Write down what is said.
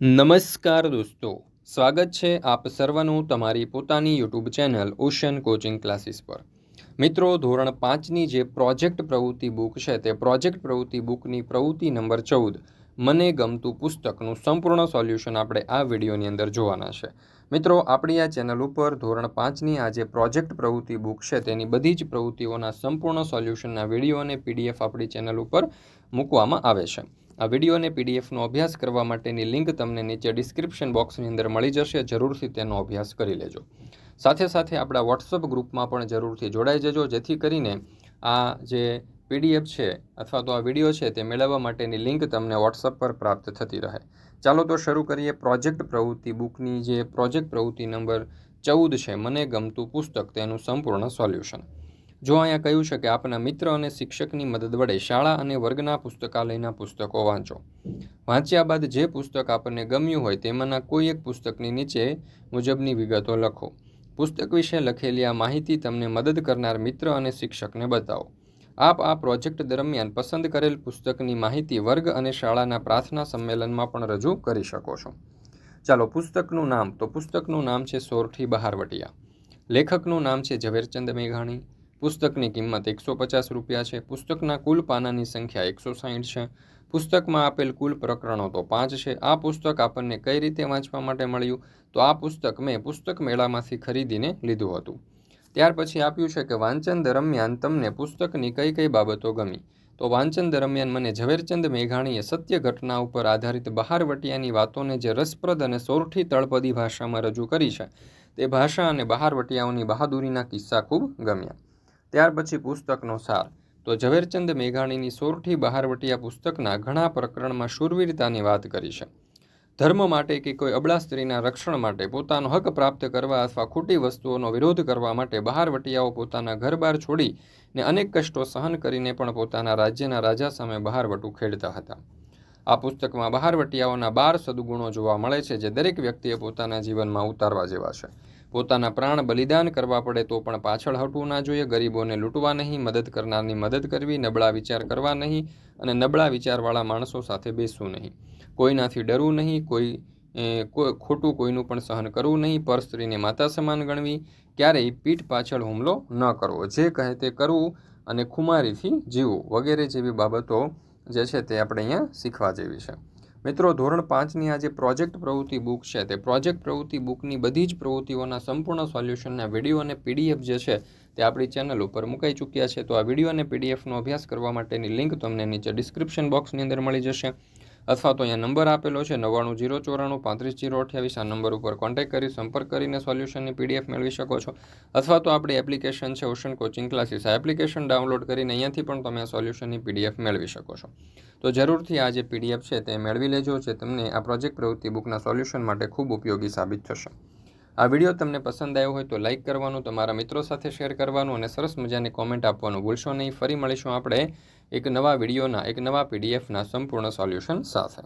નમસ્કાર દોસ્તો. સ્વાગત છે આપ સર્વનું તમારી પોતાની YouTube channel Ocean Coaching Classes પર. મિત્રો, ધોરણ પાંચની જે પ્રોજેક્ટ પ્રવૃત્તિ બુક છે તે પ્રોજેક્ટ પ્રવૃત્તિ બુકની પ્રવૃત્તિ નંબર ચૌદ. મને ગમતું પુસ્તકનું સંપૂર્ણ સોલ્યુશન આપણે આ વિડીયોની અંદર જોવાના છે. મિત્રો, આપણી આ ચેનલ ઉપર ધોરણ પાંચની આ જે પ્રોજેક્ટ પ્રવૃત્તિ બુક છે તેની બધી જ પ્રવૃત્તિઓના સંપૂર્ણ સોલ્યુશનના વીડિયો અને પીડીએફ આપણી ચેનલ ઉપર મૂકવામાં આવે છે. આ વીડિયો અને પીડીએફનો અભ્યાસ કરવા માટેની લિંક તમને નીચે ડિસ્ક્રિપ્શન બોક્સની અંદર મળી જશે, જરૂરથી તેનો અભ્યાસ કરી લેજો. સાથે સાથે આપણા વોટ્સઅપ ગ્રુપમાં પણ જરૂરથી જોડાઈ જજો, જેથી કરીને આ જે પીડીએફ છે અથવા તો આ વીડિયો છે તે મેળવવા માટેની લિંક તમને વોટ્સઅપ પર પ્રાપ્ત થતી રહે. ચાલો તો શરૂ કરીએ પ્રોજેક્ટ પ્રવૃત્તિ બુકની જે પ્રોજેક્ટ પ્રવૃત્તિ નંબર ચૌદ છે, મને ગમતું પુસ્તક તેનું સંપૂર્ણ સોલ્યુશન. જો અહીંયા કહ્યું છે કે આપના મિત્ર અને શિક્ષકની મદદ વડે શાળા અને વર્ગના પુસ્તકાલયના પુસ્તકો વાંચો. વાંચ્યા બાદ જે પુસ્તક આપણને ગમ્યું હોય તેમાંના કોઈ એક પુસ્તકની નીચે મુજબની વિગતો લખો. પુસ્તક વિશે લખેલી આ માહિતી તમને મદદ કરનાર મિત્ર અને શિક્ષકને બતાવો. આપ આ પ્રોજેક્ટ દરમિયાન પસંદ કરેલ પુસ્તકની માહિતી વર્ગ અને શાળાના પ્રાર્થના સંમેલનમાં પણ રજૂ કરી શકો છો. ચાલો પુસ્તકનું નામ, તો પુસ્તકનું નામ છે સોરઠી બહારવટિયા. લેખકનું નામ છે ઝવેરચંદ મેઘાણી. પુસ્તકની કિંમત એકસો પચાસ રૂપિયા છે. પુસ્તકના કુલ પાનાની સંખ્યા એકસો સાહીઠ છે. પુસ્તકમાં આપેલ કુલ પ્રકરણો તો પાંચ છે. આ પુસ્તક આપણને કઈ રીતે વાંચવા માટે મળ્યું? તો આ પુસ્તક મેં પુસ્તક મેળામાંથી ખરીદીને લીધું હતું. ત્યાર પછી આપ્યું છે કે વાંચન દરમિયાન તમને પુસ્તકની કઈ કઈ બાબતો ગમી? તો વાંચન દરમિયાન મને ઝવેરચંદ મેઘાણીએ સત્ય ઘટના ઉપર આધારિત બહારવટિયાની વાતોને જે રસપ્રદ અને સોરઠી તળપદી ભાષામાં રજૂ કરી છે, તે ભાષા અને બહારવટિયાઓની બહાદુરીના કિસ્સા ખૂબ ગમ્યા. ત્યાર પછી પુસ્તકનો સાર. તો ઝવેરચંદ મેઘાણીની સોરઠી બહારવટીયા પુસ્તકના ઘણા પ્રકરણમાં શૂરવીરતાની વાત કરી છે. ધર્મ માટે કે કોઈ અબળા સ્ત્રીના રક્ષણ માટે પોતાનો હક પ્રાપ્ત કરવા અથવા ખોટી વસ્તુઓનો વિરોધ કરવા માટે બહારવટીયાઓ પોતાના ઘરબાર છોડી ને અનેક કષ્ટો સહન કરીને પણ પોતાના રાજ્યના રાજા સામે બહારવટું ખેડતા હતા. આ પુસ્તકમાં બહારવટીયાઓના બાર સદગુણો જોવા મળે છે જે દરેક વ્યક્તિએ પોતાના જીવનમાં ઉતારવા જેવા છે. પોતાના પ્રાણ બલિદાન કરવા પડે તો પણ પાછળ હટવું ના જોઈએ. ગરીબોને લૂંટવા નહીં, મદદ કરનારની મદદ કરવી, નબળા વિચાર કરવા નહીં અને નબળા વિચારવાળા માણસો સાથે બેસવું નહીં. કોઈનાથી ડરવું નહીં, કોઈ ખોટું કોઈનું પણ સહન કરવું નહીં, પર સ્ત્રીને માતા સમાન ગણવી, ક્યારેય પીઠ પાછળ હુમલો ન કરવો. જે કહે તે કરવું અને ખુમારીથી જીવવું વગેરે જેવી બાબતો જે છે તે આપણે અહીંયા શીખવા જેવી છે. મિત્રો, ધોરણ પાંચની આ જે પ્રોજેક્ટ પ્રવૃત્તિ બુક છે, તે પ્રોજેક્ટ પ્રવૃત્તિ બુકની બધી જ પ્રવૃત્તિઓના સંપૂર્ણ સોલ્યુશનના વીડિયો અને પીડીએફ જે છે, તે આપણી ચેનલ ઉપર મુકાઈ ચૂક્યા છે. તો આ વીડિયો અને પીડીએફનો અભ્યાસ કરવા માટેની લિંક તમને નીચે ડિસ્ક્રિપ્શન બોક્સની અંદર મળી જશે. અથવા તો અહીંયા નંબર આપેલો છે નવ્વાણું જીરો ચોરાણું પાંત્રીસ જીરો અઠ્યાવીસ. આ નંબર ઉપર કોન્ટેક્ટ કરી સંપર્ક કરીને સોલ્યુશનની પીડીએફ મેળવી શકો છો. અથવા તો આપણી એપ્લિકેશન છે ઓશન કોચિંગ ક્લાસીસ આ એપ્લિકેશન ડાઉનલોડ કરીને અહીંયાથી પણ તમે આ સોલ્યુશનની પીડીએફ મેળવી શકો છો. તો જરૂરથી આ જે પીડીએફ છે તે મેળવી લેજો, જે તમને આ પ્રોજેક્ટ પ્રવૃત્તિ બુકના સોલ્યુશન માટે ખૂબ ઉપયોગી સાબિત થશે. આ વીડિયો તમને પસંદ આવ્યો હોય તો લાઇક કરવાનું, તમારા મિત્રો સાથે શેર કરવાનું અને સરસ મજાની કોમેન્ટ આપવાનું ભૂલશો નહીં. ફરી મળીશું આપણે એક નવા વિડીયોના એક નવા પીડીએફના સંપૂર્ણ સોલ્યુશન સાથે.